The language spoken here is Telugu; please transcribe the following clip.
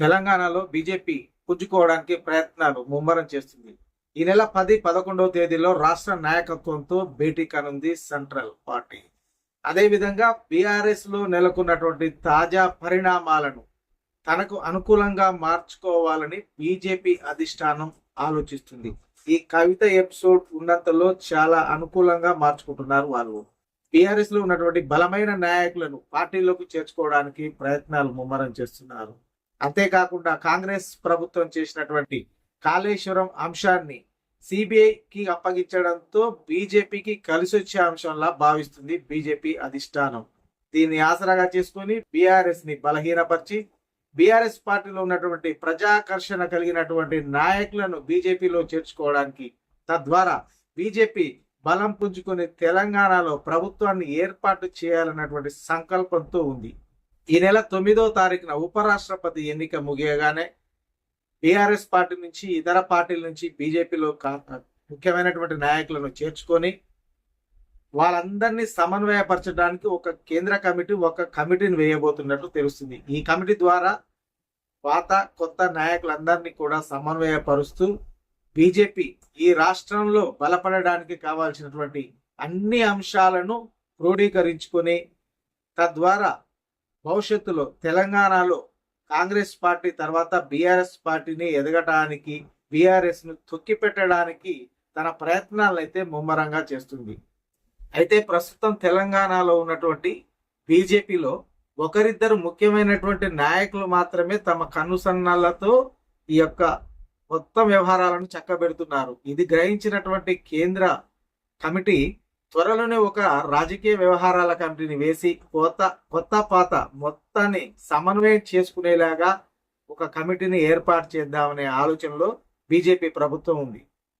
తెలంగాణలో బీజేపీ పుంజుకోవడానికి ప్రయత్నాలు ముమ్మరం చేస్తుంది. ఈ నెల పది పదకొండవ తేదీలో రాష్ట్ర నాయకత్వంతో భేటీ కానుంది సెంట్రల్ పార్టీ. అదేవిధంగా బీఆర్ఎస్లో నెలకొన్నటువంటి తాజా పరిణామాలను తనకు అనుకూలంగా మార్చుకోవాలని బీజేపీ అధిష్టానం ఆలోచిస్తుంది. ఈ కవిత ఎపిసోడ్ ఉన్నంతలో చాలా అనుకూలంగా మార్చుకుంటున్నారు వాళ్ళు. బీఆర్ఎస్లో ఉన్నటువంటి బలమైన నాయకులను పార్టీలోకి చేర్చుకోవడానికి ప్రయత్నాలు ముమ్మరం చేస్తున్నారు. అంతేకాకుండా కాంగ్రెస్ ప్రభుత్వం చేసినటువంటి కాళేశ్వరం అంశాన్ని సిబిఐకి అప్పగించడంతో బీజేపీకి కలిసి వచ్చే అంశంలా భావిస్తుంది బీజేపీ అధిష్టానం. దీన్ని ఆసరాగా చేసుకొని బీఆర్ఎస్ని బలహీనపరిచి బీఆర్ఎస్ పార్టీలో ఉన్నటువంటి ప్రజాకర్షణ కలిగినటువంటి నాయకులను బీజేపీలో చేర్చుకోవడానికి తద్వారా బీజేపీ బలం పుంజుకుని తెలంగాణలో ప్రభుత్వాన్ని ఏర్పాటు చేయాలన్నటువంటి సంకల్పంతో ఉంది. ఈ నెల తొమ్మిదో తారీఖున ఉపరాష్ట్రపతి ఎన్నిక ముగియగానే బీఆర్ఎస్ పార్టీ నుంచి ఇతర పార్టీల నుంచి బీజేపీలో ముఖ్యమైనటువంటి నాయకులను చేర్చుకొని వాళ్ళందరినీ సమన్వయపరచడానికి ఒక కేంద్ర కమిటీ ఒక కమిటీని వేయబోతున్నట్లు తెలుస్తుంది. ఈ కమిటీ ద్వారా పాత కొత్త నాయకులందరినీ కూడా సమన్వయపరుస్తూ బీజేపీ ఈ రాష్ట్రంలో బలపడడానికి కావాల్సినటువంటి అన్ని అంశాలను క్రోడీకరించుకొని తద్వారా భవిష్యత్తులో తెలంగాణలో కాంగ్రెస్ పార్టీ తర్వాత బీఆర్ఎస్ పార్టీని ఎదగటానికి బీఆర్ఎస్ను తొక్కిపెట్టడానికి తన ప్రయత్నాలను అయితే ముమ్మరంగా చేస్తుంది. అయితే ప్రస్తుతం తెలంగాణలో ఉన్నటువంటి బీజేపీలో ఒకరిద్దరు ముఖ్యమైనటువంటి నాయకులు మాత్రమే తమ కనుసన్నలతో ఈ యొక్క మొత్తం వ్యవహారాలను చక్కబెడుతున్నారు. ఇది గ్రహించినటువంటి కేంద్ర కమిటీ త్వరలోనే ఒక రాజకీయ వ్యవహారాల కమిటీని వేసి కొత్త కొత్త పాత మొత్తాన్ని సమన్వయం చేసుకునేలాగా ఒక కమిటీని ఏర్పాటు చేద్దామనే ఆలోచనలో బీజేపీ ప్రభుత్వం ఉంది.